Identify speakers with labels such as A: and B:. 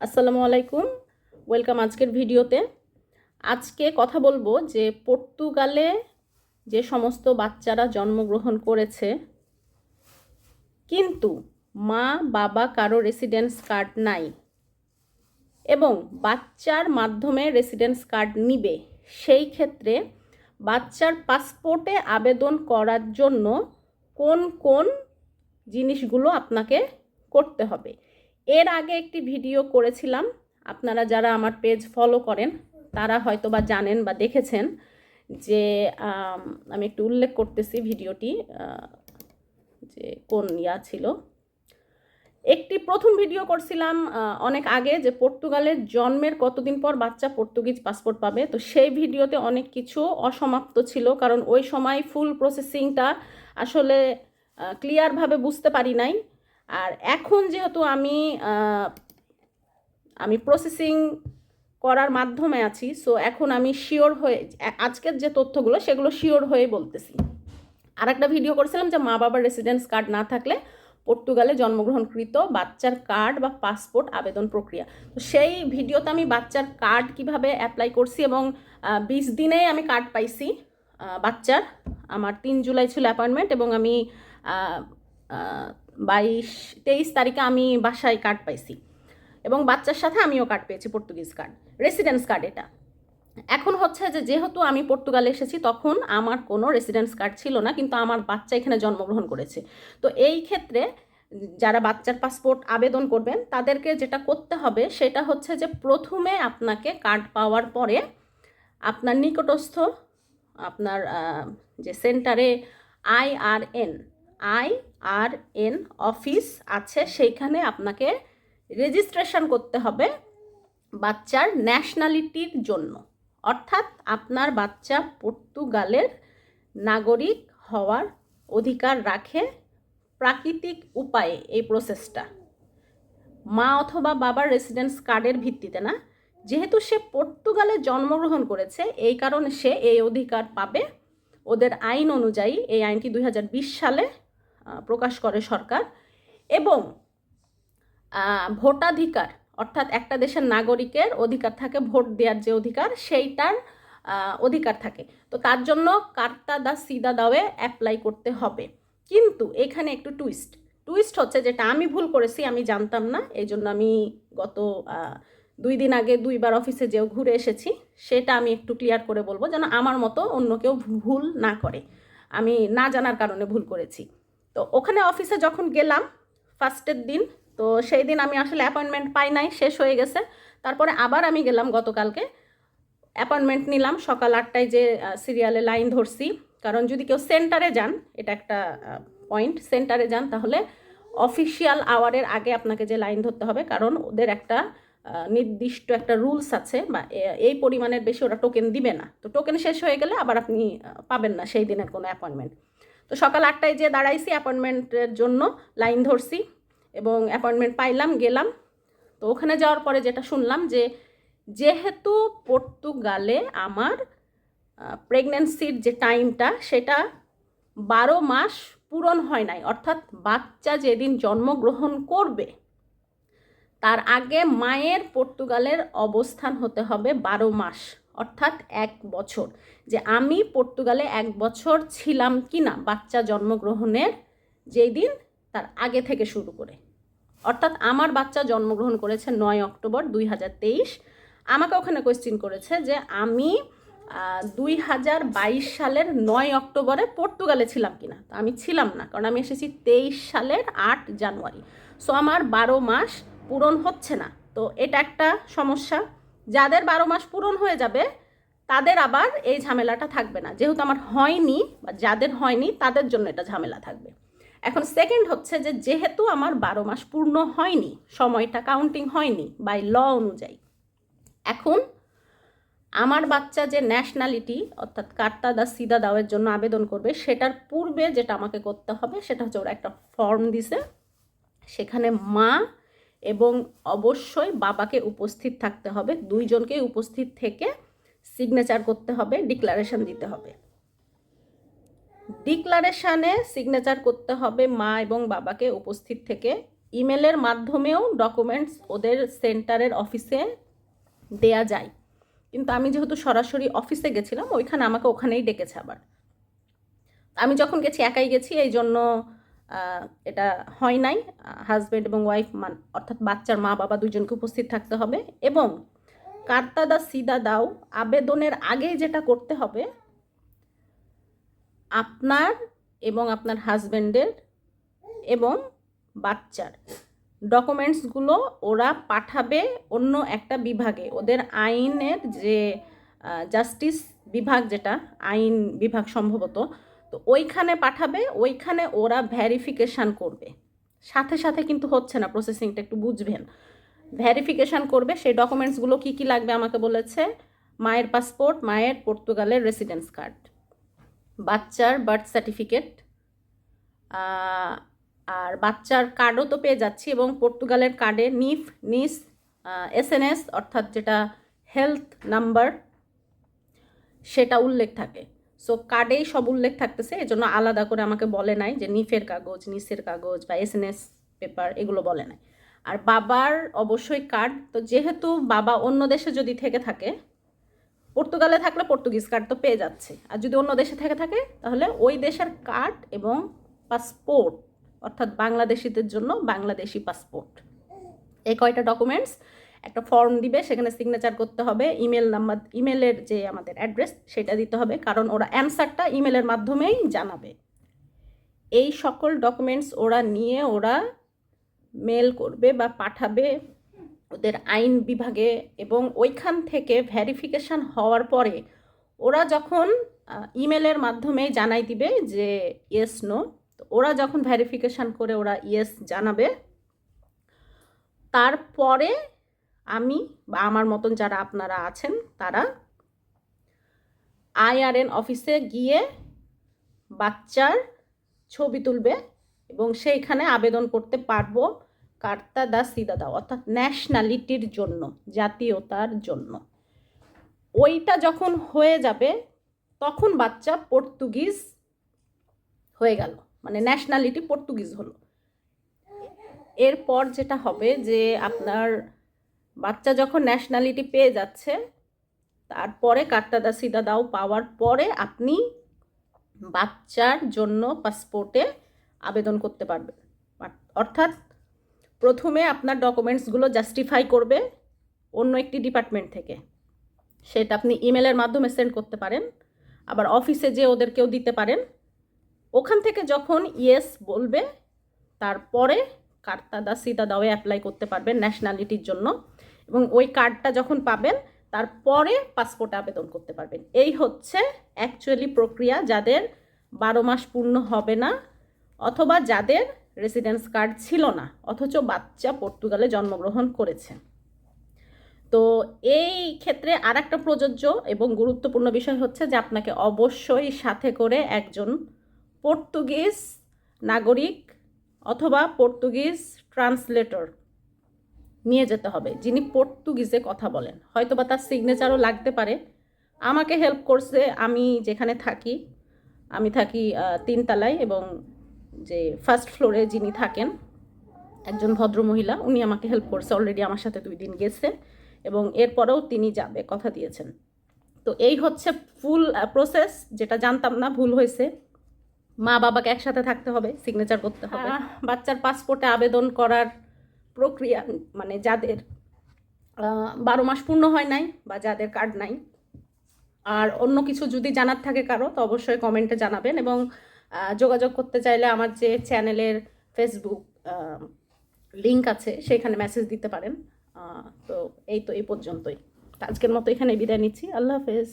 A: আসসালামু আলাইকুম। ওয়েলকাম আজকের ভিডিওতে। আজকে কথা বলব যে পর্তুগালে যে সমস্ত বাচ্চারা জন্মগ্রহণ করেছে, কিন্তু মা বাবা কারও রেসিডেন্স কার্ড নাই এবং বাচ্চার মাধ্যমে রেসিডেন্স কার্ড নিবে। সেই ক্ষেত্রে বাচ্চার পাসপোর্টে আবেদন করার জন্য কোন কোন জিনিসগুলো আপনাকে করতে হবে। এর আগে একটি ভিডিও করেছিলাম, আপনারা যারা আমার পেজ ফলো করেন, তারা হয়তো বা জানেন বা দেখেছেন যে, আমি একটু উল্লেখ করতেছি ভিডিওটি যে কোন ইয়া ছিল। একটি প্রথম ভিডিও করছিলাম অনেক আগে যে পর্তুগালের জন্মের কতদিন পর বাচ্চা পর্তুগিজ পাসপোর্ট পাবে, তো সেই ভিডিওতে অনেক কিছু অসমাপ্ত ছিল, কারণ ওই সময় ফুল প্রসেসিংটা আসলে ক্লিয়ারভাবে বুঝতে পারি নাই। আর এখন যেহেতু আমি আমি প্রসেসিং করার মাধ্যমে আছি সো এখন আমি শিওর হয়ে, আজকের যে তথ্যগুলো, সেগুলো শিওর হয়ে বলতেছি। আর একটা ভিডিও করেছিলাম যে মা বাবার রেসিডেন্স কার্ড না থাকলে পর্তুগালে জন্মগ্রহণকৃত বাচ্চার কার্ড বা পাসপোর্ট আবেদন প্রক্রিয়া। তো সেই ভিডিওতে আমি বাচ্চার কার্ড কীভাবে অ্যাপ্লাই করছি এবং বিশ দিনেই আমি কার্ড পাইছি বাচ্চার। আমার তিন জুলাই ছিল অ্যাপয়েন্টমেন্ট এবং আমি বাইশ তেইশ তারিখে আমি বাসায় কার্ড পাইছি। এবং বাচ্চার সাথে আমিও কার্ড পেয়েছি পর্তুগিজ কার্ড রেসিডেন্স কার্ড এটা। এখন হচ্ছে যে, যেহেতু আমি পর্তুগালে এসেছি, তখন আমার কোনো রেসিডেন্স কার্ড ছিল না, কিন্তু আমার বাচ্চা এখানে জন্মগ্রহণ করেছে। তো এই ক্ষেত্রে যারা বাচ্চার পাসপোর্ট আবেদন করবেন, তাদেরকে যেটা করতে হবে, সেটা হচ্ছে যে, প্রথমে আপনাকে কার্ড পাওয়ার পরে আপনার নিকটস্থ, আপনার যে সেন্টারে আইআরএন আইআরএন অফিস আছে, সেইখানে আপনাকে রেজিস্ট্রেশন করতে হবে বাচ্চার ন্যাশনালিটির জন্য। অর্থাৎ আপনার বাচ্চা পর্তুগালের নাগরিক হওয়ার অধিকার রাখে প্রাকৃতিক উপায়ে এই প্রসেসটা মা অথবা বাবার রেসিডেন্স কার্ডের ভিত্তিতে না, যেহেতু সে পর্তুগালে জন্মগ্রহণ করেছে, এই কারণে সে এই অধিকার পাবে। ওদের আইন অনুযায়ী এই আইনটি দু হাজার বিশ সালে প্রকাশ করে সরকার এবং ভোটাধিকার, অর্থাৎ একটা দেশের নাগরিকের অধিকার থাকে, ভোট দেওয়ার যে অধিকার, সেইটার অধিকার থাকে। তো তার জন্য কার্তা দা সিদা দাওয়ে অ্যাপ্লাই করতে হবে। কিন্তু এখানে একটু টুইস্ট টুইস্ট হচ্ছে যেটা আমি ভুল করেছি, আমি জানতাম না এই জন্য আমি গত দুই দিন আগে দুইবার অফিসে যেও ঘুরে এসেছি, সেটা আমি একটু ক্লিয়ার করে বলব যেন আমার মতো অন্য কেউ ভুল না করে। আমি না জানার কারণে ভুল করেছি। তো ওখানে অফিসে যখন গেলাম ফার্স্টের দিন, তো সেই দিন আমি আসলে অ্যাপয়েন্টমেন্ট পাই নাই, শেষ হয়ে গেছে। তারপরে আবার আমি গেলাম গতকালকে। অ্যাপয়েন্টমেন্ট নিলাম, সকাল আটটায় যে সিরিয়ালে লাইন ধরছি। কারণ যদি কেউ সেন্টারে যান, এটা একটা পয়েন্ট সেন্টারে যান, তাহলে অফিসিয়াল আওয়ারের আগে আপনাকে যে লাইন ধরতে হবে, কারণ ওদের একটা নির্দিষ্ট একটা রুলস আছে, বা এই পরিমাণের বেশি ওরা টোকেন দিবে না। তো টোকেন শেষ হয়ে গেলে আবার আপনি পাবেন না সেই দিনের কোনো অ্যাপয়েন্টমেন্ট তো সকাল আটটায় যে দাঁড়াইছি অ্যাপয়েন্টমেন্টের জন্য, লাইন ধরছি এবং অ্যাপয়েন্টমেন্ট পাইলাম, গেলাম। তো ওখানে যাওয়ার পরে যেটা শুনলাম যে, যেহেতু পর্তুগালে আমার প্রেগন্যান্সির যে টাইমটা সেটা বারো মাস পূরণ হয় নাই। অর্থাৎ বাচ্চা যেদিন জন্মগ্রহণ করবে, তার আগে মায়ের পর্তুগালের অবস্থান হতে হবে বারো মাস। অর্থাৎ এক বছর, যে আমি পর্তুগালে এক বছর ছিলাম কি না বাচ্চা জন্মগ্রহণের যেই দিন তার আগে থেকে শুরু করে। অর্থাৎ আমার বাচ্চা জন্মগ্রহণ করেছে নয় অক্টোবর দুই হাজার তেইশ। আমাকে ওখানে কোয়েশ্চিন করেছে যে আমি দুই হাজার বাইশ সালের নয় অক্টোবরে পর্তুগালে ছিলাম কিনা। তো আমি ছিলাম না, কারণ আমি এসেছি তেইশ সালের আট জানুয়ারি। সো আমার বারো মাস পূরণ হচ্ছে না। তো এটা একটা সমস্যা। যাদের বারো মাস পূরণ হয়ে যাবে, তাদের আবার এই ঝামেলাটা থাকবে না। যেহেতু আমার হয়নি, বা যাদের হয়নি, তাদের জন্য এটা ঝামেলা থাকবে। এখন সেকেন্ড হচ্ছে যে, যেহেতু আমার বারো মাস পূর্ণ হয়নি, সময়টা কাউন্টিং হয়নি বাই ল অনুযায়ী, এখন আমার বাচ্চা যে ন্যাশনালিটি অর্থাৎ কার্তা দা সিদা দাওয়ের জন্য আবেদন করবে, সেটার পূর্বে যেটা আমাকে করতে হবে, সেটা হচ্ছে ওরা একটা ফর্ম দিছে। সেখানে মা এবং অবশ্যই বাবাকে উপস্থিত থাকতে হবে। দুইজনকেই উপস্থিত থেকে সিগনেচার করতে হবে ডিক্লারেশন দিতে হবে। ডিক্লারেশনে সিগনেচার করতে হবে মা এবং বাবাকে উপস্থিত থেকে। ইমেলের মাধ্যমেও ডকুমেন্টস ওদের সেন্টারের অফিসে দেয়া যায়। কিন্তু আমি যেহেতু সরাসরি অফিসে গেছিলাম, ওইখানে আমাকে ওখানেই ডেকেছে আবার। আমি যখন গেছি, একাই গেছি এই জন্য এটা হয় নাই। হাজব্যান্ড এবং ওয়াইফ মান, অর্থাৎ বাচ্চার মা বাবা দুজনকে উপস্থিত থাকতে হবে এবং কার্তা দা সিদা দাও, আবেদনের আগে যেটা করতে হবে, আপনার এবং আপনার হাজব্যান্ডের এবং বাচ্চার ডকুমেন্টসগুলো ওরা পাঠাবে অন্য একটা বিভাগে। ওদের আইনের যে জাস্টিস বিভাগ যেটা, আইন বিভাগ সম্ভবত তো ওইখানে পাঠাবে, ওইখানে ওরা ভ্যারিফিকেশান করবে। সাথে সাথে কিন্তু হচ্ছে না প্রসেসিংটা একটু বুঝবেন। ভ্যারিফিকেশান করবে, সেই ডকুমেন্টসগুলো কী কী লাগবে আমাকে বলেছে? মায়ের পাসপোর্ট মায়ের পর্তুগালের রেসিডেন্স কার্ড বাচ্চার বার্থ সার্টিফিকেট আর বাচ্চার কার্ডও তো পেয়ে যাচ্ছি এবং পর্তুগালের কার্ডে নিফ, নিস এসএনএস অর্থাৎ যেটা হেলথ নাম্বার সেটা উল্লেখ থাকে। সো কার্ডেই সব উল্লেখ থাকতেছে, এজন্য আলাদা করে আমাকে বলে নাই যে নিফের কাগজ, নিসের কাগজ বা এসএনএস পেপার এগুলো বলে নাই। আর বাবার অবশ্যই কার্ড তো যেহেতু বাবা অন্য দেশে যদি থেকে থাকে, পর্তুগালে থাকলে পর্তুগিজ কার্ড তো পেয়ে যাচ্ছে। আর যদি অন্য দেশে থেকে থাকে, তাহলে ওই দেশের কার্ড এবং পাসপোর্ট অর্থাৎ বাংলাদেশিদের জন্য বাংলাদেশি পাসপোর্ট এই কয়টা ডকুমেন্টস একটা ফর্ম দিবে, সেখানে সিগনেচার করতে হবে ইমেল নাম্বার ইমেলের যে আমাদের অ্যাড্রেস সেটা দিতে হবে, কারণ ওরা অ্যান্সারটা ইমেলের মাধ্যমেই জানাবে। এই সকল ডকুমেন্টস ওরা নিয়ে ওরা মেল করবে বা পাঠাবে ওদের আইন বিভাগে এবং ওইখান থেকে ভ্যারিফিকেশান হওয়ার পরে ওরা যখন ইমেলের মাধ্যমে জানাই দিবে যে ইয়েস নো তো ওরা যখন ভ্যারিফিকেশান করে ওরা ইয়েস জানাবে, তারপরে আমি বা আমার মতন যারা আপনারা আছেন, তারা আইআরএন অফিসে গিয়ে বাচ্চার ছবি তুলবে এবং সেইখানে আবেদন করতে পারব কার্তা দা সিদা দাও অর্থাৎ ন্যাশনালিটির জন্য, জাতীয়তার জন্য। ওইটা যখন হয়ে যাবে, তখন বাচ্চা পর্তুগিজ হয়ে গেল মানে ন্যাশনালিটি পর্তুগিজ হলো। এরপর যেটা হবে যে আপনার বাচ্চা যখন ন্যাশনালিটি পেয়ে যাচ্ছে, তারপরে কার্তাদা সিদা দাও পাওয়ার পরে আপনি বাচ্চার জন্য পাসপোর্টে আবেদন করতে পারবেন। অর্থাৎ প্রথমে আপনার ডকুমেন্টসগুলো জাস্টিফাই করবে অন্য একটি ডিপার্টমেন্ট থেকে। সেটা আপনি ইমেলের মাধ্যমে সেন্ড করতে পারেন, আবার অফিসে যে ওদেরকেও দিতে পারেন। ওখান থেকে যখন ইয়েস বলবে, তারপরে কার্তাদা সিদা দাওয়ে অ্যাপ্লাই করতে পারবেন ন্যাশনালিটির জন্য। এবং ওই কার্ডটা যখন পাবেন, তারপরে পাসপোর্ট আবেদন করতে পারবেন। এই হচ্ছে অ্যাকচুয়ালি প্রক্রিয়া যাদের বারো মাস পূর্ণ হবে না অথবা যাদের রেসিডেন্স কার্ড ছিল না, অথচ বাচ্চা পর্তুগালে জন্মগ্রহণ করেছে। তো এই ক্ষেত্রে আর একটা প্রযোজ্য এবং গুরুত্বপূর্ণ বিষয় হচ্ছে যে আপনাকে অবশ্যই সাথে করে একজন পর্তুগিজ নাগরিক অথবা পর্তুগিজ ট্রান্সলেটর নিয়ে যেতে হবে। যিনি পর্তুগিজে কথা বলেন। হয়তো বা তার সিগনেচারও লাগতে পারে। আমাকে হেল্প করছে আমি যেখানে থাকি। আমি থাকি তিনতলায় এবং যে ফার্স্ট ফ্লোরে যিনি থাকেন, একজন ভদ্রমহিলা, উনি আমাকে হেল্প করছে। অলরেডি আমার সাথে দুই দিন গেছে এবং এরপরেও তিনি যাবে, কথা দিয়েছেন। তো এই হচ্ছে ফুল প্রসেস যেটা জানতাম না, ভুল হয়েছে। মা বাবাকে একসাথে থাকতে হবে সিগনেচার করতে হবে। বাচ্চার পাসপোর্টে আবেদন করার প্রক্রিয়া মানে যাদের বারো মাস পূর্ণ হয় নাই বা যাদের কার্ড নাই। আর অন্য কিছু যদি জানার থাকে কারও, তো অবশ্যই কমেন্টে জানাবেন এবং যোগাযোগ করতে চাইলে আমার যে চ্যানেলের ফেসবুক লিংক আছে, সেখানে মেসেজ দিতে পারেন। তো এই তো এই পর্যন্তই। আজকের মতো এখানে বিদায় নিচ্ছি। আল্লাহ হাফেজ।